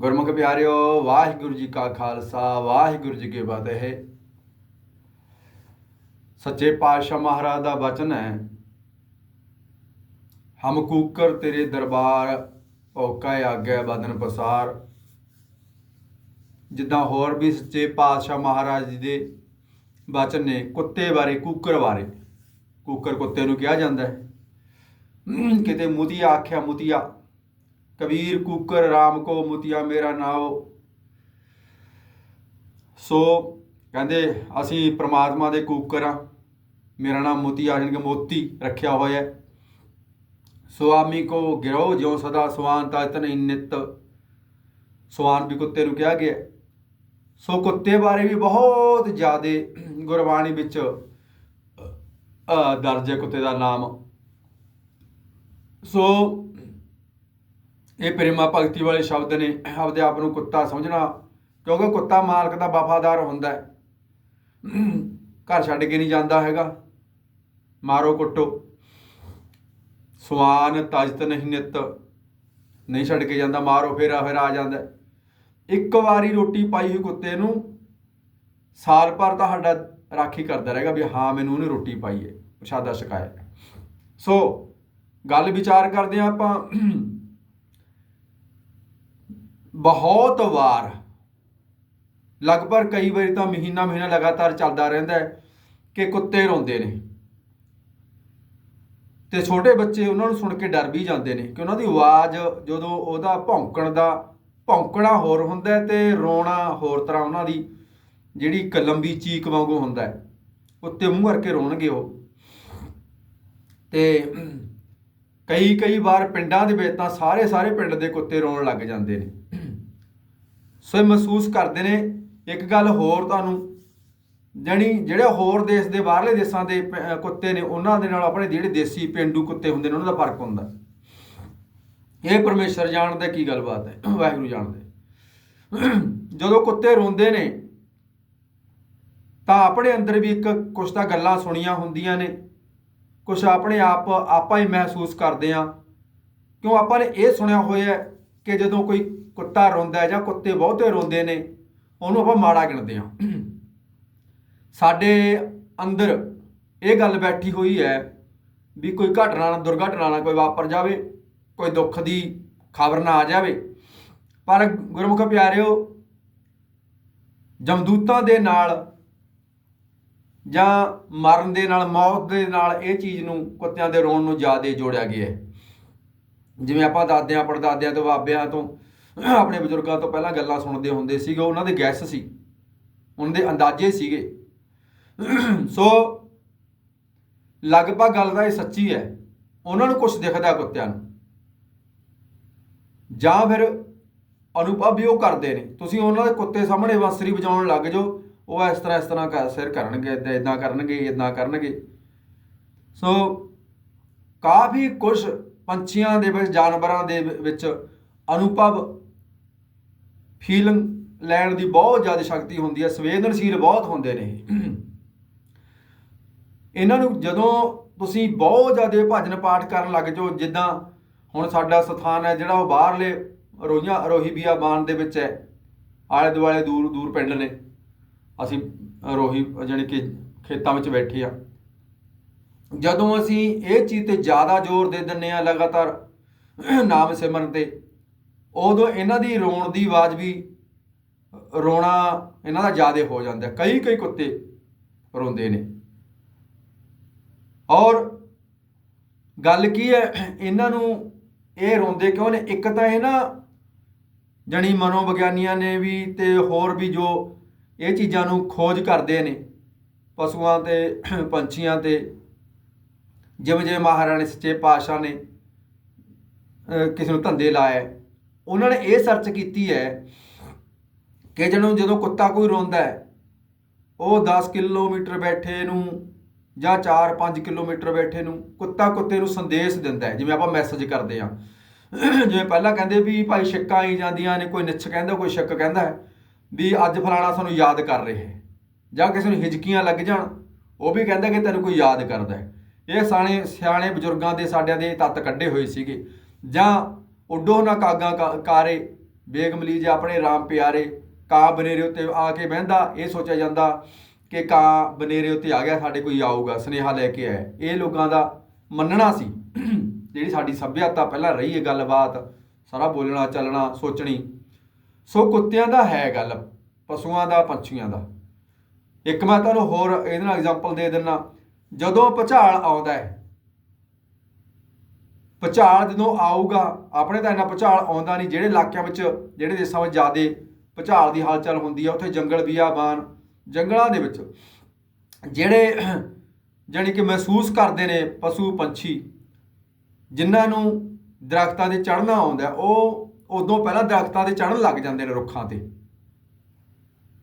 ਗੁਰਮੁਖ ਪਿਆਰਿਓ, ਵਾਹਿਗੁਰੂ ਜੀ ਕਾ ਖਾਲਸਾ, ਵਾਹਿਗੁਰੂ ਜੀ ਕੀ ਫਤਿਹ। ਸੱਚੇ ਪਾਤਸ਼ਾਹ ਮਹਾਰਾਜ ਦਾ ਬਚਨ ਹੈ, ਹਮ ਕੂਕਰ ਤੇਰੇ ਦਰਬਾਰ ਔਕਾ ਆਗਿਆ ਬਦਨ ਪਸਾਰ। ਜਿੱਦਾਂ ਹੋਰ ਵੀ ਸੱਚੇ ਪਾਤਸ਼ਾਹ ਮਹਾਰਾਜ ਜੀ ਦੇ ਬਚਨ ਨੇ ਕੁੱਤੇ ਬਾਰੇ, ਕੂਕਰ ਬਾਰੇ। ਕੂਕਰ ਕੁੱਤੇ ਨੂੰ ਕਿਹਾ ਜਾਂਦਾ ਹੈ। ਕਿਤੇ ਮੁਤੀਆ ਆਖਿਆ, ਮੁਤੀਆ ਕਬੀਰ ਕੂਕਰ ਰਾਮ ਕੋ ਮੁਤੀਆ ਮੇਰਾ ਨਾਉ। ਸੋ ਕਹਿੰਦੇ ਅਸੀਂ ਪ੍ਰਮਾਤਮਾ ਦੇ ਕੂਕਰ ਆ। ਮੇਰਾ ਨਾਮ ਮੁਤੀਆ ਜਾਣੀ ਕਿ ਮੋਤੀ ਰੱਖਿਆ ਹੋਇਆ ਹੈ। ਸੁਆਮੀ ਕੋ ਗਿਰੋ ਜਿਉ ਸਦਾ ਸਵਾਨ ਤਾ ਇਤਨ ਨਿਤ। ਸੁਆਨ ਵੀ ਕੁੱਤੇ ਨੂੰ ਕਿਹਾ ਗਿਆ ਸੋ ਕੁੱਤੇ ਬਾਰੇ ਵੀ ਬਹੁਤ ਜ਼ਿਆਦਾ ਗੁਰਬਾਣੀ ਵਿੱਚ ਦਰਜ ਹੈ ਕੁੱਤੇ ਦਾ ਨਾਮ। ਸੋ ਇਹ ਪ੍ਰੇਮਾ ਭਗਤੀ ਵਾਲੇ ਸ਼ਬਦ ਨੇ ਆਪਦੇ ਆਪ ਨੂੰ ਕੁੱਤਾ ਸਮਝਣਾ, ਕਿਉਂਕਿ ਕੁੱਤਾ ਮਾਲਕ ਦਾ ਵਫਾਦਾਰ ਹੁੰਦਾ ਹੈ। ਘਰ ਛੱਡ ਕੇ ਨਹੀਂ ਜਾਂਦਾ ਹੈਗਾ। ਮਾਰੋ ਕੁੱਟੋ। ਸਵਾਨ ਤਜਤ ਨਹੀਂ ਨਿਤ। ਨਹੀਂ ਛੱਡ ਕੇ ਜਾਂਦਾ, ਮਾਰੋ ਫੇਰਾ, ਫਿਰ ਆ ਜਾਂਦਾ ਇੱਕ ਵਾਰੀ ਰੋਟੀ ਪਾਈ ਹੋਈ ਕੁੱਤੇ ਨੂੰ, ਸਾਲ ਭਰ ਤਾਂ ਸਾਡਾ ਰਾਖੀ ਕਰਦਾ ਰਹੇਗਾ ਵੀ ਹਾਂ, ਮੈਨੂੰ ਉਹਨੇ ਰੋਟੀ ਪਾਈ ਹੈ, ਪ੍ਰਸ਼ਾਦਾ ਛਕਾਇਆ। ਸੋ, ਗੱਲ ਵਿਚਾਰ ਕਰਦੇ ਹਾਂ ਆਪਾਂ। ਬਹੁਤ ਵਾਰ, ਲਗਭਗ ਕਈ ਵਾਰੀ ਤਾਂ ਮਹੀਨਾ ਮਹੀਨਾ ਲਗਾਤਾਰ ਚੱਲਦਾ ਰਹਿੰਦਾ ਹੈ ਕਿ ਕੁੱਤੇ ਰੋਂਦੇ ਨੇ। ਤੇ ਛੋਟੇ ਬੱਚੇ ਉਹਨਾਂ ਨੂੰ ਸੁਣ ਕੇ ਡਰ ਵੀ ਜਾਂਦੇ ਨੇ ਕਿ ਉਹਨਾਂ ਦੀ ਆਵਾਜ਼ ਜਦੋਂ ਉਹਦਾ ਭੌਂਕਣ ਦਾ, ਭੌਂਕਣਾ ਹੋਰ ਹੁੰਦਾ ਹੈ ਤੇ ਰੋਣਾ ਹੋਰ ਤਰ੍ਹਾਂ ਉਹਨਾਂ ਦੀ ਜਿਹੜੀ ਇੱਕ ਲੰਬੀ ਚੀਕ ਵਾਂਗੂ ਹੁੰਦਾ ਹੈ, ਉੱਤੇ ਮੂੰਹ ਕਰਕੇ ਰੋਣਗੇ ਉਹ। ਤੇ ਕਈ ਕਈ ਵਾਰ ਪਿੰਡਾਂ ਦੇ ਵਿੱਚ ਤਾਂ ਸਾਰੇ ਸਾਰੇ ਪਿੰਡ ਦੇ ਕੁੱਤੇ ਰੋਣ ਲੱਗ ਜਾਂਦੇ ਨੇ। ਸੋ ਇਹ ਮਹਿਸੂਸ ਕਰਦੇ ਨੇ। ਇੱਕ ਗੱਲ ਹੋਰ ਤੁਹਾਨੂੰ, ਜਾਣੀ ਜਿਹੜੇ ਹੋਰ ਦੇਸ਼ ਦੇ ਬਾਹਰਲੇ ਦੇਸ਼ਾਂ ਦੇ ਪ- ਕੁੱਤੇ ਨੇ, ਉਹਨਾਂ ਦੇ ਨਾਲ ਆਪਣੇ ਜਿਹੜੇ ਦੇਸੀ ਪਿੰਡੂ ਕੁੱਤੇ ਹੁੰਦੇ ਨੇ, ਉਹਨਾਂ ਦਾ ਫ਼ਰਕ ਹੁੰਦਾ। ਇਹ ਪਰਮੇਸ਼ਰ ਜਾਣਦਾ ਕੀ ਗੱਲਬਾਤ ਹੈ, ਵਾਹਿਗੁਰੂ ਜਾਣਦੇ ਜਦੋਂ ਕੁੱਤੇ ਰੋਂਦੇ ਨੇ, ਤਾਂ ਆਪਣੇ ਅੰਦਰ ਵੀ ਇੱਕ ਕੁਛ ਤਾਂ ਗੱਲਾਂ ਸੁਣੀਆਂ ਹੁੰਦੀਆਂ ਨੇ। ਕੁਛ ਆਪਣੇ ਆਪ, ਆਪਾਂ ਹੀ ਮਹਿਸੂਸ ਕਰਦੇ ਆ ਕਿਉਂ ਆਪਾਂ ਨੇ ਇਹ ਸੁਣਿਆ ਹੋਇਆ ਕਿ ਜਦੋਂ ਕੋਈ ਕੁੱਤਾ ਰੋਂਦਾ ਹੈ ਜਾਂ ਕੁੱਤੇ ਬਹੁਤੇ ਰੋਂਦੇ ਨੇ, ਉਹਨੂੰ ਆਪਾਂ ਮਾੜਾ ਗਿਣਦੇ ਹਾਂ। ਸਾਡੇ ਅੰਦਰ ਇਹ ਗੱਲ ਬੈਠੀ ਹੋਈ ਹੈ ਵੀ ਕੋਈ ਘਟਨਾ ਨਾ ਦੁਰਘਟਨਾ ਨਾ ਕੋਈ ਵਾਪਰ ਜਾਵੇ, ਕੋਈ ਦੁੱਖ ਦੀ ਖਬਰ ਨਾ ਆ ਜਾਵੇ। ਪਰ ਗੁਰਮੁਖ ਪਿਆਰਿਓ, ਜਮਦੂਤਾਂ ਦੇ ਨਾਲ ਜਾਂ ਮਰਨ ਦੇ ਨਾਲ, ਮੌਤ ਦੇ ਨਾਲ ਇਹ ਚੀਜ਼ ਨੂੰ ਕੁੱਤਿਆਂ ਦੇ ਰੋਣ ਨੂੰ ਜ਼ਿਆਦਾ ਜੋੜਿਆ ਗਿਆ ਹੈ। ਜਿਵੇਂ ਆਪਾਂ ਦਾਦਿਆਂ ਪੜਦਾਦਿਆਂ ਤੋਂ, ਬਾਬਿਆਂ ਤੋਂ, ਆਪਣੇ ਬਜ਼ੁਰਗਾਂ ਤੋਂ ਪਹਿਲਾਂ ਗੱਲਾਂ ਸੁਣਦੇ ਹੁੰਦੇ ਸੀਗੇ, ਉਹਨਾਂ ਦੇ ਗੈਸ ਸੀ। ਉਹਨਾਂ ਦੇ ਅੰਦਾਜ਼ੇ ਸੀਗੇ। ਸੋ ਲਗਭਗ ਗੱਲ ਤਾਂ ਇਹ ਸੱਚੀ ਹੈ, ਉਹਨਾਂ ਨੂੰ ਕੁਝ ਦਿਖਦਾ ਕੁੱਤਿਆਂ ਨੂੰ। ਜਾਂ ਫਿਰ ਅਨੁਭਵ ਵੀ ਉਹ ਕਰਦੇ ਨੇ। ਤੁਸੀਂ ਉਹਨਾਂ ਦੇ ਕੁੱਤੇ ਸਾਹਮਣੇ ਬਾਂਸਰੀ ਵਜਾਉਣ ਲੱਗ ਜਾਓ, ਉਹ ਇਸ ਤਰ੍ਹਾਂ ਇਸ ਤਰ੍ਹਾਂ ਕਰ, ਸਿਰ ਕਰਨਗੇ ਇਦਾਂ ਇਦਾਂ ਕਰਨਗੇ ਇਦਾਂ ਕਰਨਗੇ। ਸੋ ਕਾਫੀ ਕੁਝ ਪੰਛੀਆਂ ਦੇ ਵਿੱਚ, ਜਾਨਵਰਾਂ ਦੇ ਵਿੱਚ ਅਨੁਭਵ ਫੀਲਿੰਗ ਲੈਣ ਦੀ ਬਹੁਤ ਜ਼ਿਆਦਾ ਸ਼ਕਤੀ ਹੁੰਦੀ ਹੈ, ਸੰਵੇਦਨਸ਼ੀਲ ਬਹੁਤ ਹੁੰਦੇ ਨੇ ਇਹਨਾਂ ਨੂੰ ਜਦੋਂ ਤੁਸੀਂ ਬਹੁਤ ਜ਼ਿਆਦਾ ਭਜਨ ਪਾਠ ਕਰਨ ਲੱਗ ਜਾਓ, ਜਿੱਦਾਂ ਹੁਣ ਸਾਡਾ ਸਥਾਨ ਹੈ, ਜਿਹੜਾ ਉਹ ਬਾਹਰਲੇ ਰੋਹੀਆਂ ਰੋਹੀ ਬਿਆਬਾਨ ਦੇ ਵਿੱਚ ਹੈ, ਆਲੇ ਦੁਆਲੇ ਦੂਰ ਦੂਰ ਪਿੰਡ ਨੇ। ਅਸੀਂ ਰੋਹੀ, ਜਾਣੀ ਕਿ ਖੇਤਾਂ ਵਿੱਚ ਬੈਠੇ ਆ। ਜਦੋਂ ਅਸੀਂ ਇਹ ਚੀਜ਼ ਤੇ ਜ਼ਿਆਦਾ ਜ਼ੋਰ ਦੇ ਦਿੰਨੇ ਆ ਲਗਾਤਾਰ ਨਾਮ ਸਿਮਰਨ ਤੇ, ਉਦੋਂ ਇਹਨਾਂ ਦੀ ਰੋਣ ਦੀ ਆਵਾਜ਼ ਵੀ ਰੋਣਾ ਇਹਨਾਂ ਦਾ ਜ਼ਿਆਦਾ ਹੋ ਜਾਂਦਾ ਕਈ ਕਈ ਕੁੱਤੇ ਰੋਂਦੇ ਨੇ। ਔਰ ਗੱਲ ਕੀ ਹੈ, ਇਹਨਾਂ ਨੂੰ ਇਹ ਰੋਂਦੇ ਕਿਉਂ ਨੇ? ਇੱਕ ਤਾਂ ਇਹ ਨਾ ਜਣੀ ਮਨੋਵਿਗਿਆਨੀਆਂ ਨੇ ਵੀ ਤੇ ਹੋਰ ਵੀ ਜੋ ਇਹ ਚੀਜ਼ਾਂ ਨੂੰ ਖੋਜ ਕਰਦੇ ਨੇ, ਪਸ਼ੂਆਂ ਤੇ, ਪੰਛੀਆਂ ਤੇ ਜਿਵੇਂ ਜਿਵੇਂ ਮਹਾਰਾਣੀ ਸੱਚੇ ਪਾਤਸ਼ਾਹ ਨੇ ਕਿਸੇ ਨੂੰ ਧੰਦੇ ਲਾਇਆ ਉਹਨਾਂ ਨੇ ਇਹ ਸਰਚ ਕੀਤੀ ਹੈ ਕਿ ਜਦੋਂ ਜਦੋਂ ਕੁੱਤਾ ਕੋਈ ਰੋਂਦਾ ਹੈ, ਉਹ 10 ਕਿਲੋਮੀਟਰ ਬੈਠੇ ਨੂੰ ਜਾਂ 4-5 ਕਿਲੋਮੀਟਰ ਬੈਠੇ ਨੂੰ ਕੁੱਤਾ ਕੁੱਤੇ ਨੂੰ ਸੰਦੇਸ਼ ਦਿੰਦਾ ਹੈ, ਜਿਵੇਂ ਆਪਾਂ ਮੈਸੇਜ ਕਰਦੇ ਆ ਜਿਵੇਂ ਪਹਿਲਾਂ ਕਹਿੰਦੇ ਵੀ ਭਾਈ ਛਿੱਕਾਂ ਆਈ ਜਾਂਦੀਆਂ ਨੇ, ਕੋਈ ਨਿੱਛ ਕਹਿੰਦਾ, ਕੋਈ ਛਿੱਕ ਕਹਿੰਦਾ ਹੈ, ਵੀ ਅੱਜ ਫਲਾਣਾ ਸਾਨੂੰ ਯਾਦ ਕਰ ਰਿਹਾ ਹੈ। ਜਾਂ ਕਿਸੇ ਨੂੰ ਹਿਜਕੀਆਂ ਲੱਗ ਜਾਣ, ਉਹ ਵੀ ਕਹਿੰਦਾ ਕਿ ਤੈਨੂੰ ਕੋਈ ਯਾਦ ਕਰਦਾ ਹੈ। ਇਹ ਸਿਆਣੇ ਸਿਆਣੇ ਬਜ਼ੁਰਗਾਂ ਦੇ ਸਾਡਿਆਂ ਦੇ ਤੱਤ ਕੱਢੇ ਹੋਏ ਸੀਗੇ। ਜਾਂ ਉੱਡੋ ਨਾ ਕਾਗਾ ਕਾ- ਕਾਰੇ ਬੇਗਮਲੀ ਜੇ ਆਪਣੇ ਰਾਮ ਪਿਆਰੇ, ਕਾਂ ਬਨੇਰੇ ਉੱਤੇ ਆ ਕੇ ਬਹਿੰਦਾ, ਇਹ ਸੋਚਿਆ ਜਾਂਦਾ ਕਿ ਕਾਂ ਬਨੇਰੇ ਉੱਤੇ ਆ ਗਿਆ, ਸਾਡੇ ਕੋਈ ਆਊਗਾ, ਸੁਨੇਹਾ ਲੈ ਕੇ ਆਇਆ। ਇਹ ਲੋਕਾਂ ਦਾ ਮੰਨਣਾ ਸੀ। ਜਿਹੜੀ ਸਾਡੀ ਸੱਭਿਅਤਾ ਪਹਿਲਾਂ ਰਹੀ ਹੈ ਗੱਲਬਾਤ, ਸਾਰਾ ਬੋਲਣਾ, ਚੱਲਣਾ, ਸੋਚਣੀ, ਸੋ ਕੁੱਤਿਆਂ ਦਾ ਹੈ ਗੱਲ, ਪਸ਼ੂਆਂ ਦਾ, ਪੰਛੀਆਂ ਦਾ। ਇੱਕ ਮੈਂ ਤੁਹਾਨੂੰ ਹੋਰ ਇਹਦੇ ਨਾਲ ਐਗਜ਼ਾਮਪਲ ਦੇ ਦਿੰਨਾ। ਜਦੋਂ ਭੁਚਾਲ ਆਉਂਦਾ ਹੈ ਭੁਚਾਲ ਜਦੋਂ ਆਊਗਾ, ਆਪਣੇ ਤਾਂ ਇੰਨਾ ਭੁਚਾਲ ਆਉਂਦਾ ਨਹੀਂ, ਜਿਹੜੇ ਇਲਾਕਿਆਂ ਵਿੱਚ, ਜਿਹੜੇ ਦੇਸ਼ਾਂ ਵਿੱਚ ਜ਼ਿਆਦੇ ਭੁਚਾਲ ਦੀ ਹਲਚਲ ਹੁੰਦੀ ਆ, ਉੱਥੇ ਜੰਗਲ ਬਿਆਬਾਨ ਜੰਗਲਾਂ ਦੇ ਵਿੱਚ। ਜਿਹੜੇ ਜਾਣੀ ਕਿ ਮਹਿਸੂਸ ਕਰਦੇ ਨੇ ਪਸ਼ੂ, ਪੰਛੀ, ਜਿਨ੍ਹਾਂ ਨੂੰ ਦਰਖਤਾਂ ਤੇ ਚੜ੍ਹਨਾ ਆਉਂਦਾ ਉਹ ਉਦੋਂ ਪਹਿਲਾਂ ਦਰਖਤਾਂ ਤੇ ਚੜ੍ਹਨ ਲੱਗ ਜਾਂਦੇ ਨੇ ਰੁੱਖਾਂ ਤੇ।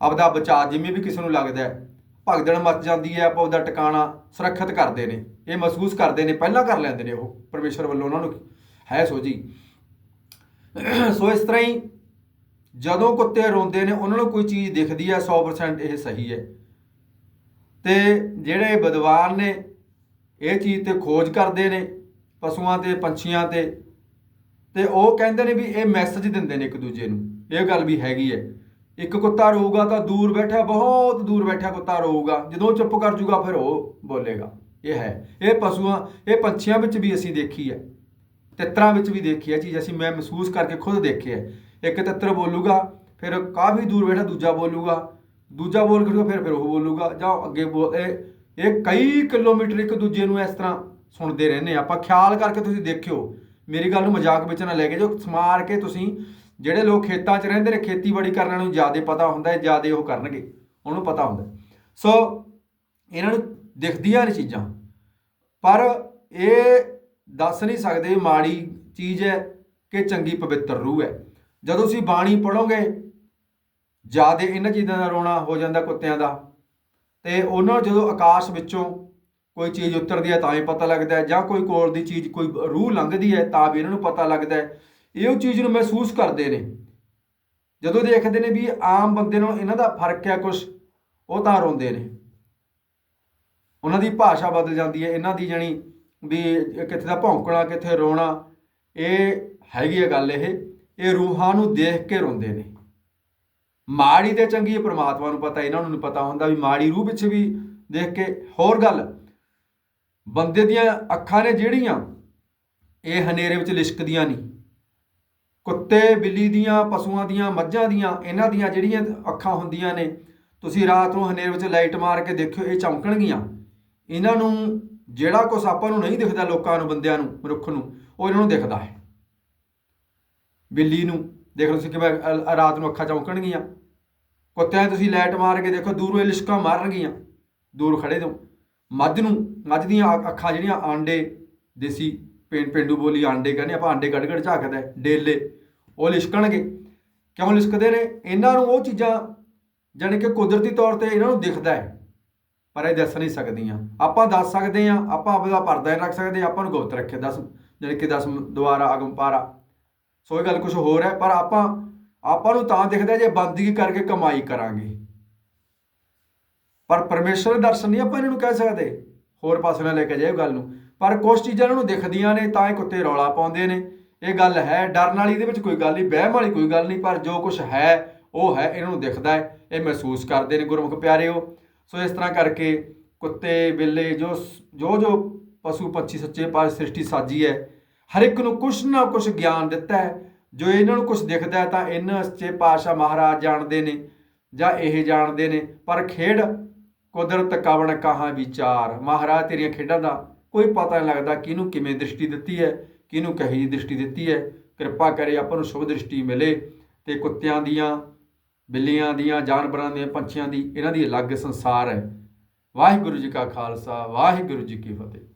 ਆਪਦਾ ਬਚਾਅ ਜਿਵੇਂ ਵੀ ਕਿਸੇ ਨੂੰ ਲੱਗਦਾ ਹੈ ਭਗਦੜ ਮੱਚ ਜਾਂਦੀ ਹੈ, ਆਪਾਂ ਉਹਦਾ ਟਿਕਾਣਾ ਸੁਰੱਖਿਅਤ ਕਰਦੇ ਨੇ। ਇਹ ਮਹਿਸੂਸ ਕਰਦੇ ਨੇ, ਪਹਿਲਾਂ ਕਰ ਲੈਂਦੇ ਨੇ ਉਹ, ਪਰਮੇਸ਼ਰ ਵੱਲੋਂ ਉਹਨਾਂ ਨੂੰ ਹੈ ਸੋਝੀ ਸੋ ਇਸ ਤਰ੍ਹਾਂ ਹੀ ਜਦੋਂ ਕੁੱਤੇ ਰੋਂਦੇ ਨੇ, ਉਹਨਾਂ ਨੂੰ ਕੋਈ ਚੀਜ਼ ਦਿਖਦੀ ਹੈ 100% ਇਹ ਸਹੀ ਹੈ। ਤੇ ਜਿਹੜੇ ਵਿਦਵਾਨ ਨੇ, ਇਹ ਚੀਜ਼ ਤੇ ਖੋਜ ਕਰਦੇ ਨੇ, ਪਸ਼ੂਆਂ ਤੇ, ਪੰਛੀਆਂ ਤੇ ਤੇ ਉਹ ਕਹਿੰਦੇ ਨੇ ਵੀ ਇਹ ਮੈਸੇਜ ਦਿੰਦੇ ਨੇ ਇੱਕ ਦੂਜੇ ਨੂੰ, ਇਹ ਗੱਲ ਵੀ ਹੈਗੀ ਹੈ। ਇੱਕ ਕੁੱਤਾ ਰੋਊਗਾ ਤਾਂ ਦੂਰ ਬੈਠਾ ਬਹੁਤ ਦੂਰ ਬੈਠਾ ਕੁੱਤਾ ਰੋਊਗਾ। ਜਦੋਂ ਚੁੱਪ ਕਰ ਜੂਗਾ, ਫਿਰ ਉਹ ਬੋਲੇਗਾ। ਇਹ ਹੈ। ਇਹ ਪਸ਼ੂਆਂ, ਇਹ ਪੰਛੀਆਂ ਵਿੱਚ ਵੀ ਅਸੀਂ ਦੇਖੀ ਹੈ। ਤਿੱਤਰਾਂ ਵਿੱਚ ਵੀ ਦੇਖੀ ਹੈ। ਚੀਜ਼ ਅਸੀਂ ਮੈਂ ਮਹਿਸੂਸ ਕਰਕੇ ਖੁਦ ਦੇਖੀ ਹੈ। ਇੱਕ ਤਿੱਤਰ ਬੋਲੂਗਾ, ਫਿਰ ਕਾਫੀ ਦੂਰ ਬੈਠਾ, ਦੂਜਾ ਬੋਲੂਗਾ। ਦੂਜਾ ਬੋਲ ਕਰੂਗਾ ਫਿਰ ਫਿਰ ਉਹ ਬੋਲੂਗਾ। ਜਾਂ ਅੱਗੇ ਬੋਲ, ਇਹ ਇਹ ਕਈ ਕਿਲੋਮੀਟਰ ਇੱਕ ਦੂਜੇ ਨੂੰ ਇਸ ਤਰ੍ਹਾਂ ਸੁਣਦੇ ਰਹਿੰਦੇ ਆ। ਆਪਾਂ ਖਿਆਲ ਕਰਕੇ ਤੁਸੀਂ ਦੇਖਿਓ। ਮੇਰੀ ਗੱਲ ਨੂੰ ਮਜ਼ਾਕ ਵਿੱਚ ਨਾ ਲੈ ਕੇ ਜੋ ਸਮਾਰ ਕੇ ਤੁਸੀਂ ਜਿਹੜੇ ਲੋਕ ਖੇਤਾਂ 'ਚ ਰਹਿੰਦੇ ਨੇ, ਖੇਤੀਬਾੜੀ ਕਰਨ ਵਾਲਿਆਂ ਨੂੰ ਜ਼ਿਆਦਾ ਪਤਾ ਹੁੰਦਾ ਹੈ, ਜ਼ਿਆਦਾ ਉਹ ਕਰਨਗੇ, ਉਹਨੂੰ ਪਤਾ ਹੁੰਦਾ ਸੋ ਇਹਨਾਂ ਨੂੰ ਦਿਖਦੀਆਂ ਨੇ ਚੀਜ਼ਾਂ। ਪਰ ਇਹ ਦੱਸ ਨਹੀਂ ਸਕਦੇ ਮਾੜੀ ਚੀਜ਼ ਹੈ ਕਿ ਚੰਗੀ ਪਵਿੱਤਰ ਰੂਹ ਹੈ। ਜਦੋਂ ਤੁਸੀਂ ਬਾਣੀ ਪੜੋਗੇ ਜਿਆਦੇ ਇਹਨਾਂ ਚੀਜ਼ਾਂ ਦਾ ਰੋਣਾ ਹੋ ਜਾਂਦਾ ਕੁੱਤਿਆਂ ਦਾ। ਤੇ ਉਹਨਾਂ ਨੂੰ ਜਦੋਂ ਆਕਾਸ਼ ਵਿੱਚੋਂ ਕੋਈ ਚੀਜ਼ ਉਤਰਦੀ ਹੈ ਤਾਂ ਹੀ ਪਤਾ ਲੱਗਦਾ ਜਾਂ ਕੋਈ ਕੋਲ ਦੀ ਚੀਜ਼, ਕੋਈ ਰੂਹ ਲੰਘਦੀ ਹੈ ਤਾਂ ਵੀ ਇਹਨਾਂ ਨੂੰ ਪਤਾ ਲੱਗਦਾ ਇਹ ਉਹ ਚੀਜ਼ ਨੂੰ ਮਹਿਸੂਸ ਕਰਦੇ ਨੇ। ਜਦੋਂ ਦੇਖਦੇ ਨੇ ਵੀ ਆਮ ਬੰਦੇ ਨਾਲ ਇਹਨਾਂ ਦਾ ਫ਼ਰਕ ਹੈ ਕੁਝ ਉਹ ਤਾਂ ਰੋਂਦੇ ਨੇ। ਉਹਨਾਂ ਦੀ ਭਾਸ਼ਾ ਬਦਲ ਜਾਂਦੀ ਹੈ, ਇਹਨਾਂ ਦੀ ਜਣੀ ਵੀ ਕਿੱਥੇ ਦਾ ਭੌਂਕਣਾ, ਕਿੱਥੇ ਰੋਣਾ, ਇਹ ਹੈਗੀ ਹੈ ਗੱਲ ਇਹ ਇਹ ਰੂਹਾਂ ਨੂੰ ਦੇਖ ਕੇ ਰੋਂਦੇ ਨੇ। ਮਾੜੀ ਤੇ ਚੰਗੀ ਇਹ ਪ੍ਰਮਾਤਮਾ ਨੂੰ ਪਤਾ, ਇਹਨਾਂ ਨੂੰ ਨਹੀਂ ਪਤਾ ਹੁੰਦਾ ਵੀ ਮਾੜੀ ਰੂਹ ਵਿੱਚ ਵੀ ਦੇਖ ਕੇ। ਹੋਰ ਗੱਲ, ਬੰਦੇ ਦੀਆਂ ਅੱਖਾਂ ਨੇ ਜਿਹੜੀਆਂ, ਇਹ ਹਨੇਰੇ ਵਿੱਚ ਲਿਸ਼ਕਦੀਆਂ ਨਹੀਂ ਕੁੱਤੇ, ਬਿੱਲੀ ਦੀਆਂ, ਪਸ਼ੂਆਂ ਦੀਆਂ, ਮੱਝਾਂ ਦੀਆਂ, ਇਹਨਾਂ ਦੀਆਂ ਜਿਹੜੀਆਂ ਅੱਖਾਂ ਹੁੰਦੀਆਂ ਨੇ, ਤੁਸੀਂ ਰਾਤ ਨੂੰ ਹਨੇਰ ਵਿੱਚ ਲਾਈਟ ਮਾਰ ਕੇ ਦੇਖਿਓ, ਇਹ ਚਮਕਣਗੀਆਂ। ਇਹਨਾਂ ਨੂੰ ਜਿਹੜਾ ਕੁਝ ਆਪਾਂ ਨੂੰ ਨਹੀਂ ਦਿਖਦਾ ਲੋਕਾਂ ਨੂੰ, ਬੰਦਿਆਂ ਨੂੰ, ਮਨੁੱਖ ਨੂੰ, ਉਹ ਇਹਨਾਂ ਨੂੰ ਦਿਖਦਾ ਹੈ। ਬਿੱਲੀ ਨੂੰ, ਦੇਖ ਲਓ ਤੁਸੀਂ ਕਿਵੇਂ ਰਾਤ ਨੂੰ ਅੱਖਾਂ ਚੌਂਕਣਗੀਆਂ ਕੁੱਤਿਆਂ ਤੁਸੀਂ ਲਾਈਟ ਮਾਰ ਕੇ ਦੇਖੋ, ਦੂਰੋਂ ਇਹ ਲਿਸ਼ਕਾਂ ਮਾਰਨਗੀਆਂ, ਦੂਰ ਖੜੇ ਤੋਂ। ਮੱਝ ਨੂੰ, ਮੱਝ ਦੀਆਂ ਅੱਖਾਂ ਜਿਹੜੀਆਂ, ਆਂਡੇ, ਦੇਸੀ, ਪਿੰਡ, ਪਿੰਡੂ ਬੋਲੀ ਆਂਡੇ ਕਹਿੰਦੇ ਆਪਾਂ ਆਂਡੇ ਕੱਢ ਕੱਢ ਝਾਕਦਾ ਡੇਲੇ। ਉਹ ਲਿਸ਼ਕਣਗੇ। ਕਿਉਂ ਲਿਸ਼ਕਦੇ ਨੇ? ਇਹਨਾਂ ਨੂੰ ਉਹ ਚੀਜ਼ਾਂ ਜਾਣੀ ਕਿ ਕੁਦਰਤੀ ਤੌਰ ਤੇ ਇਹਨਾਂ ਨੂੰ ਦਿਖਦਾ ਹੈ। ਪਰ ਇਹ ਦੱਸ ਨਹੀਂ ਸਕਦੀਆਂ। ਆਪਾਂ ਦੱਸ ਸਕਦੇ ਹਾਂ ਆਪਾਂ ਆਪਦਾ ਪਰਦਾ ਰੱਖ ਸਕਦੇ ਹਾਂ, ਆਪਾਂ ਨੂੰ ਗੁਪਤ ਰੱਖੇ ਦਸ ਜਾਣੀ ਕਿ ਦਸ ਦੁਆਰਾ ਅਗਮ ਪਾਰਾ। ਸੋ ਇਹ ਗੱਲ ਕੁਝ ਹੋਰ ਹੈ ਪਰ ਆਪਾਂ ਆਪਾਂ ਨੂੰ ਤਾਂ ਦਿਖਦਾ ਜੇ ਬੰਦਗੀ ਕਰਕੇ ਕਮਾਈ ਕਰਾਂਗੇ। ਪਰ ਪਰਮੇਸ਼ਰ ਦੇ ਦਰਸ਼ਨ ਨਹੀਂ ਆਪਾਂ ਇਹਨਾਂ ਨੂੰ ਕਹਿ ਸਕਦੇ। ਹੋਰ ਪਾਸੇ ਨਾਲ ਲੈ ਕੇ ਜਾਏ ਗੱਲ ਨੂੰ। ਪਰ ਕੁਝ ਚੀਜ਼ਾਂ ਇਹਨਾਂ ਨੂੰ ਦਿਖਦੀਆਂ ਨੇ ਤਾਂ ਇਹ ਕੁੱਤੇ ਰੌਲਾ ਪਾਉਂਦੇ ਨੇ। ਇਹ ਗੱਲ ਹੈ, ਡਰਨ ਵਾਲੀ ਇਹਦੇ ਵਿੱਚ ਕੋਈ ਗੱਲ ਨਹੀਂ, ਵਹਿਮ ਵਾਲੀ ਕੋਈ ਗੱਲ ਨਹੀਂ, ਪਰ ਜੋ ਕੁਝ ਹੈ, ਉਹ ਹੈ, ਇਹਨਾਂ ਨੂੰ ਦਿਖਦਾ ਹੈ, ਇਹ ਮਹਿਸੂਸ ਕਰਦੇ ਨੇ ਗੁਰਮੁਖ ਪਿਆਰਿਓ। ਸੋ ਇਸ ਤਰ੍ਹਾਂ ਕਰਕੇ ਕੁੱਤੇ, ਬਿੱਲੇ, ਜੋ ਜੋ ਜੋ ਪਸ਼ੂ ਪੰਛੀ ਸੱਚੇ ਪਾਸ ਸ੍ਰਿਸ਼ਟੀ ਸਾਜੀ ਹੈ, ਹਰ ਇੱਕ ਨੂੰ ਕੁਛ ਨਾ ਕੁਛ ਗਿਆਨ ਦਿੱਤਾ ਹੈ। ਜੋ ਇਹਨਾਂ ਨੂੰ ਕੁਛ ਦਿਖਦਾ ਹੈ, ਤਾਂ ਇਹਨਾਂ ਸੱਚੇ ਪਾਤਸ਼ਾਹ ਮਹਾਰਾਜ ਜਾਣਦੇ ਨੇ, ਜਾਂ ਇਹ ਜਾਣਦੇ ਨੇ। ਪਰ ਖੇਡ, ਕੁਦਰਤ, ਕਵਣ, ਕਹਾਂ, ਵਿਚਾਰ, ਮਹਾਰਾਜ ਤੇਰੀਆਂ ਖੇਡਾਂ ਦਾ ਕੋਈ ਪਤਾ ਨਹੀਂ ਲੱਗਦਾ ਕਿਹਨੂੰ ਕਿਵੇਂ ਦ੍ਰਿਸ਼ਟੀ ਦਿੱਤੀ ਹੈ। ਕਿਹਨੂੰ ਕਹੀ ਦ੍ਰਿਸ਼ਟੀ ਦਿੱਤੀ ਹੈ? ਕਿਰਪਾ ਕਰੇ ਆਪਾਂ ਨੂੰ ਸ਼ੁਭ ਦ੍ਰਿਸ਼ਟੀ ਮਿਲੇ ਤੇ ਕੁੱਤਿਆਂ ਦੀਆਂ, ਬਿੱਲੀਆਂ ਦੀਆਂ, ਜਾਨਵਰਾਂ ਦੀਆਂ, ਪੰਛੀਆਂ ਦੀ, ਇਹਨਾਂ ਦੀ ਅਲੱਗ ਸੰਸਾਰ ਹੈ। ਵਾਹਿਗੁਰੂ ਜੀ ਕਾ ਖਾਲਸਾ, ਵਾਹਿਗੁਰੂ ਜੀ ਕੀ ਫਤਿਹ।